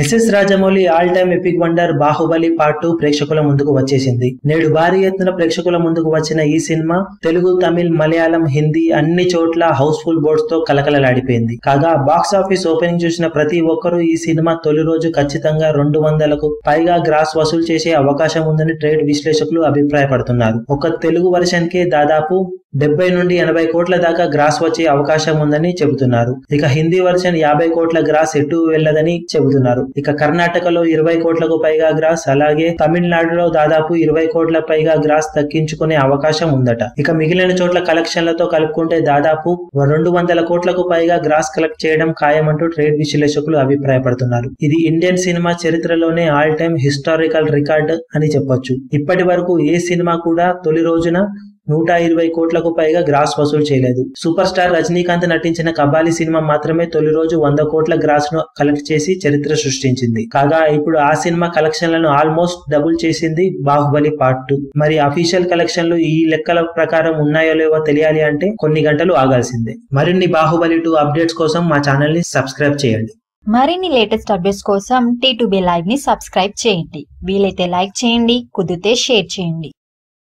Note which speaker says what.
Speaker 1: S S Rajamouli all time epic wonder Baahubali part two ప్రేక్షకుల ముందుకు వచ్చేసింది. నేడు భారీ ఎత్తున ప్రేక్షకుల ముందుకు వచ్చిన ఈ సినిమా తెలుగు తమిళ్ మలయాళం హిందీ అన్ని చోట్ల హౌస్ఫుల్ బోర్డ్స్తో కలకలలాడిపోయింది. కాగా బాక్స్ ఆఫీస్ ఓపెనింగ్ చూసిన ప్రతి ఒక్కరూ ఈ సినిమా తొలి రోజు ఖచ్చితంగా రెండు వందలకు పైగా గ్రాస్ వసూలు చేసే అవకాశం ఉందని ట్రేడ్ విశ్లేషకులు అభిప్రాయపడుతున్నారు. ఒక తెలుగు వర్షన్ కే దాదాపు డెబ్బై నుండి ఎనభై కోట్ల దాకా గ్రాస్ వచ్చే అవకాశం ఉందని చెబుతున్నారు. ఇక హిందీ వర్షన్ యాభై కోట్ల గ్రాస్ ఎటు వెళ్ళదని చెబుతున్నారు. ఇక కర్ణాటకలో ఇరవై కోట్లకు పైగా గ్రాస్ అలాగే తమిళనాడులో దాదాపు ఇరవై కోట్ల పైగా గ్రాస్ తగ్గించుకునే అవకాశం ఉందట. ఇక మిగిలిన చోట్ల కలెక్షన్లతో కలుపుకుంటే దాదాపు రెండు వందల కోట్లకు పైగా గ్రాస్ కలెక్ట్ చేయడం ఖాయమంటూ ట్రేడ్ విశ్లేషకులు అభిప్రాయపడుతున్నారు. ఇది ఇండియన్ సినిమా చరిత్రలోనే ఆల్ టైమ్ హిస్టారికల్ రికార్డ్ అని చెప్పొచ్చు. ఇప్పటి వరకు ఏ సినిమా కూడా తొలి రోజున నూట ఇరవై కోట్లకు పైగా గ్రాస్ వసూలు చేయలేదు. సూపర్ స్టార్ రజనీకాంత్ నటించిన కబాలి సినిమా మాత్రమే తొలి రోజు వంద కోట్ల గ్రాస్ను కలెక్ట్ చేసి చరిత్ర సృష్టించింది. కాగా ఇప్పుడు ఆ సినిమా కలెక్షన్లను ఆల్మోస్ట్ డబుల్ చేసింది బాహుబలి పార్ట్ టూ. మరి అఫీషియల్ కలెక్షన్లు ఈ లెక్కల ప్రకారం ఉన్నాయో లేవో తెలియాలి అంటే కొన్ని గంటలు ఆగాల్సిందే. మరిన్ని బాహుబలి టూ అప్డేట్స్ కోసం మా ఛానల్ని సబ్స్క్రైబ్ చేయండి.
Speaker 2: మరిన్ని లేటెస్ట్ అప్డేట్స్ కోసం టీ టు బి లైవ్ని సబ్స్క్రైబ్ చేయండి. వీలైతే లైక్ చేయండి కుదిరితే షేర్ చేయండి.